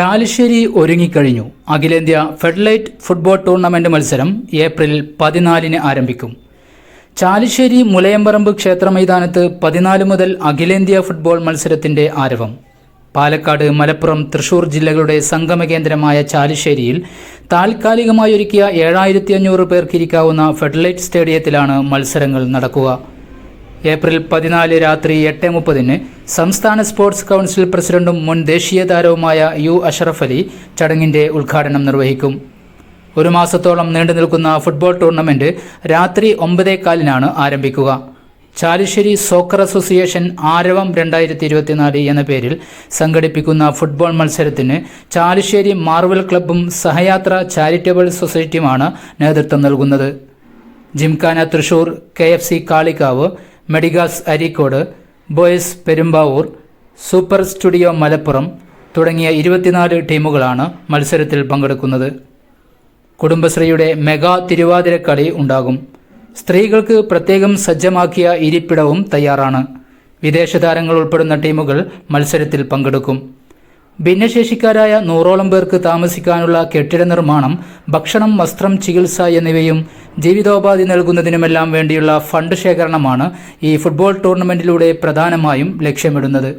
ചാലിശ്ശേരി ഒരുങ്ങിക്കഴിഞ്ഞു. അഖിലേന്ത്യാ floodlight football tournament മത്സരം ഏപ്രിൽ പതിനാലിന് ആരംഭിക്കും. ചാലിശ്ശേരി മുലയമ്പറമ്പ് ക്ഷേത്ര മൈതാനത്ത് പതിനാല് മുതൽ അഖിലേന്ത്യാ ഫുട്ബോൾ മത്സരത്തിന്റെ ആരവം പാലക്കാട് മലപ്പുറം തൃശൂർ ജില്ലകളുടെ സംഗമ കേന്ദ്രമായ ചാലിശ്ശേരിയിൽ താൽക്കാലികമായി ഒരുക്കിയ ഏഴായിരത്തി അഞ്ഞൂറ് പേർക്കിരിക്കാവുന്ന ഫെഡറേറ്റ് സ്റ്റേഡിയത്തിലാണ് മത്സരങ്ങൾ നടക്കുക. ഏപ്രിൽ പതിനാല് രാത്രി എട്ട് മുപ്പതിന് സംസ്ഥാന സ്പോർട്സ് കൗൺസിൽ പ്രസിഡന്റും മുൻ ദേശീയ താരവുമായ യു അഷറഫ് അലി ചടങ്ങിന്റെ ഉദ്ഘാടനം നിർവഹിക്കും. ഒരു മാസത്തോളം നീണ്ടു നിൽക്കുന്ന ഫുട്ബോൾ ടൂർണമെന്റ് രാത്രി ഒമ്പതേ കാലിനാണ് ആരംഭിക്കുക. ചാലിശ്ശേരി സോക്കർ അസോസിയേഷൻ ആരവം രണ്ടായിരത്തി ഇരുപത്തിനാല് എന്ന പേരിൽ സംഘടിപ്പിക്കുന്ന ഫുട്ബോൾ മത്സരത്തിന് ചാലിശ്ശേരി മാർവൽ ക്ലബ്ബും സഹയാത്ര ചാരിറ്റബിൾ സൊസൈറ്റിയുമാണ് നേതൃത്വം നൽകുന്നത്. Gymkhana Thrissur K F C Kalikavu Medigas Areekode boys Perumbavoor super studio Malappuram തുടങ്ങിയ ഇരുപത്തിനാല് ടീമുകളാണ് മത്സരത്തിൽ പങ്കെടുക്കുന്നത്. കുടുംബശ്രീയുടെ മെഗാ തിരുവാതിരക്കളി ഉണ്ടാകും. സ്ത്രീകൾക്ക് പ്രത്യേകം സജ്ജമാക്കിയ ഇരിപ്പിടവും തയ്യാറാണ്. വിദേശ താരങ്ങൾ ഉൾപ്പെടുന്ന ടീമുകൾ മത്സരത്തിൽ പങ്കെടുക്കും. ഭിന്നശേഷിക്കാരായ നൂറോളം പേർക്ക് താമസിക്കാനുള്ള കെട്ടിട നിർമ്മാണം ഭക്ഷണം വസ്ത്രം ചികിത്സ എന്നിവയും ജീവിതോപാധി നൽകുന്നതിനുമെല്ലാം വേണ്ടിയുള്ള ഫണ്ട് ശേഖരണമാണ് ഈ ഫുട്ബോൾ ടൂർണമെന്റിലൂടെ പ്രധാനമായും ലക്ഷ്യമിടുന്നത്.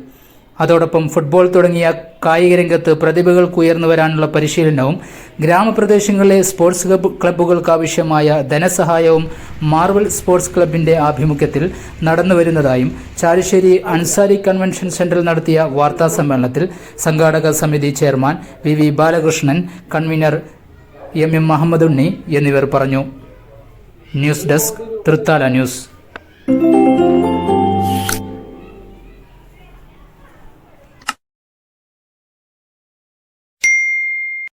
അതോടൊപ്പം ഫുട്ബോൾ തുടങ്ങിയ കായിക രംഗത്ത് പ്രതിഭകൾക്ക് ഉയർന്നു വരാനുള്ള പരിശീലനവും ഗ്രാമപ്രദേശങ്ങളിലെ സ്പോർട്സ് ക്ലബ്ബുകൾക്ക് ക്ലബ്ബുകൾക്കാവശ്യമായ ധനസഹായവും മാർവൽ സ്പോർട്സ് ക്ലബിന്റെ ആഭിമുഖ്യത്തിൽ നടന്നുവരുന്നതായും ചാലുശ്ശേരി അൻസാരി കൺവെൻഷൻ സെന്ററിൽ നടത്തിയ വാർത്താ സമ്മേളനത്തിൽ സംഘാടക സമിതി chairman V V Balakrishnan convener M M Muhammad Unni എന്നിവർ പറഞ്ഞു. News desk Thrithala news